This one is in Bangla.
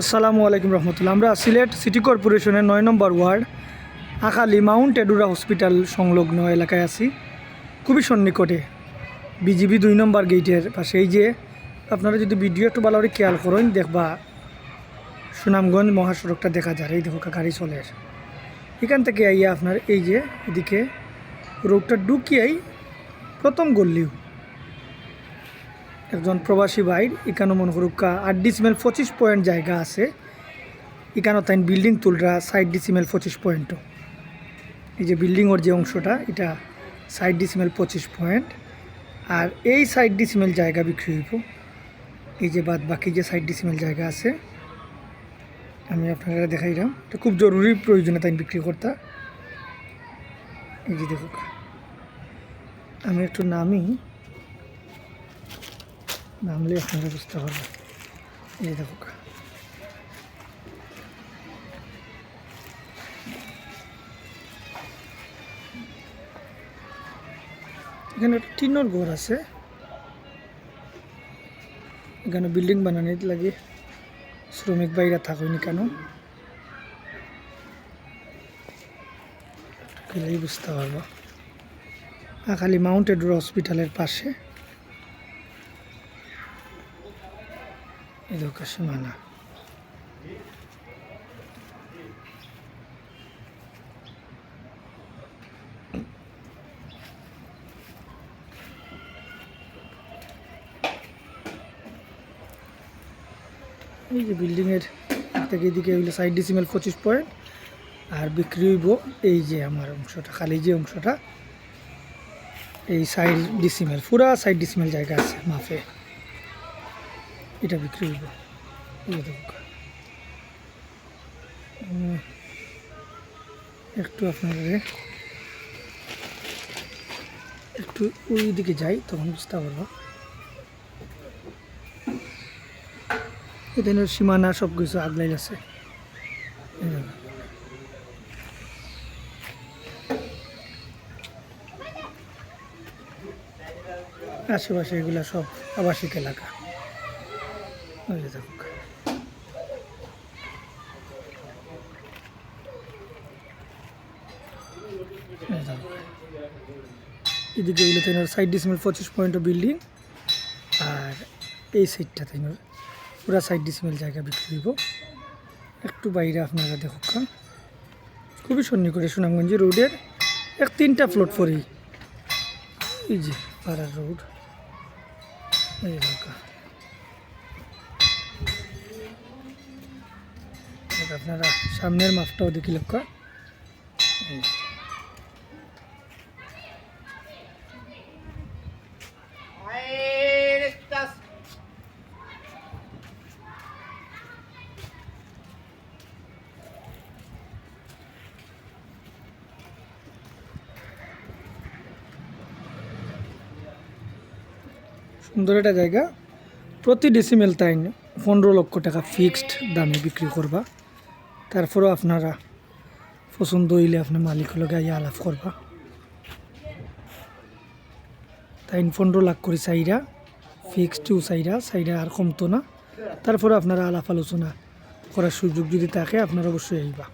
আসসালামু আলাইকুম রহমতুল্লাহ। আমরা সিলেট সিটি কর্পোরেশনের নয় নম্বর ward, Akhali Mount Adora hospital সংলগ্ন এলাকায় আছি। খুবই সন্নিকটে, বিজিবি দুই নম্বর গেটের পাশে। এই যে আপনারা যদি ভিডিও একটু ভালো করে খেয়াল করেন, দেখবা সুনামগঞ্জ মহাসড়কটা দেখা যায়। এই দেখো গাড়ি চলে এখান থেকে আইয়া আপনার এই যে এদিকে রোগটা ঢুকিয়েই প্রথম গল্লিও একজন প্রবাসী ভাইর এখানে মনে করুকা আট ডিসিমেল পঁচিশ পয়েন্ট জায়গা আছে। এখানে তাই বিল্ডিং তুলরা সাইড ডিসিমেল পঁচিশ পয়েন্টও এই যে বিল্ডিংয়ের যে অংশটা, এটা সাইড ডিসিমেল পঁচিশ পয়েন্ট আর এই সাইড ডিসিমেল জায়গা বিক্রি হইব। এই যে বাদ বাকি যে সাইড ডিসিমেল জায়গা আছে, আমি আপনারা দেখাইলাম। এটা খুব জরুরি প্রয়োজনে তাই বিক্রি করতে। এই যে দেখুক। আমি একটু নামি। নামলে আপনারা বুঝতে পারবেন। এই যে দেখুক এখানে একটা টিনের ঘর আছে। এখানে বিল্ডিং বানানোর লাগে। শ্রমিক বাইরা থাকুনি কেন? গেলেই বুঝতে পারব। খালি মাউন্টেড হসপিটালের পাশে। সীমানা এই যে বিল্ডিংয়ের থেকে এদিকে হইল সাইড ডিসিমেল পঁচিশ পয়েন্ট আর বিক্রি হইব এই যে আমার অংশটা, খালি যে অংশটা, এই সাইড ডিসিমেল পুরা সাইড ডিসিমেল জায়গা আছে মাফে। এটা বিক্রি হইব। একটু আপনাদের একটু ওই দিকে যাই, তখন বুঝতে পারব। এখানে সীমানা সব কিছু আগলাই আছে আশেপাশে এগুলা সব আবাসিক এলাকা। ওই যে দেখুক। এই দেখুক। এদিকে এগুলো তেনার সাইড ডিসমেল পঁচিশ পয়েন্ট বিল্ডিং, আর এই সাইডটা তেনার পুরা সাইড ডিসমেল জায়গা বিক্রি হইব একটু বাইরে আপনারা দেখুক হ্যাঁ। খুবই সন্নিকটে সুনামগঞ্জ রোডের এক তিনটা ফ্লোট পরেই এই যে পাড়ার রোড এই এলাকা আপনারা সামনের মাপটাও দেখি লক্ষ্য। সুন্দর একটা জায়গা প্রতি ডিসিমেল তাই পনেরো লক্ষ টাকা ফিক্সড দামে বিক্রি করবা তারপরেও আপনারা পছন্দ হইলে আপনার মালিক লগে আইয়া আলাপ করবা। তাই পনেরো লাখ করে চাইরা ফিক্সডও চাইরা চাইরা আর কমতো না। তারপরে আপনারা আলাপ আলোচনা করার সুযোগ যদি থাকে, আপনারা অবশ্যই আইবা।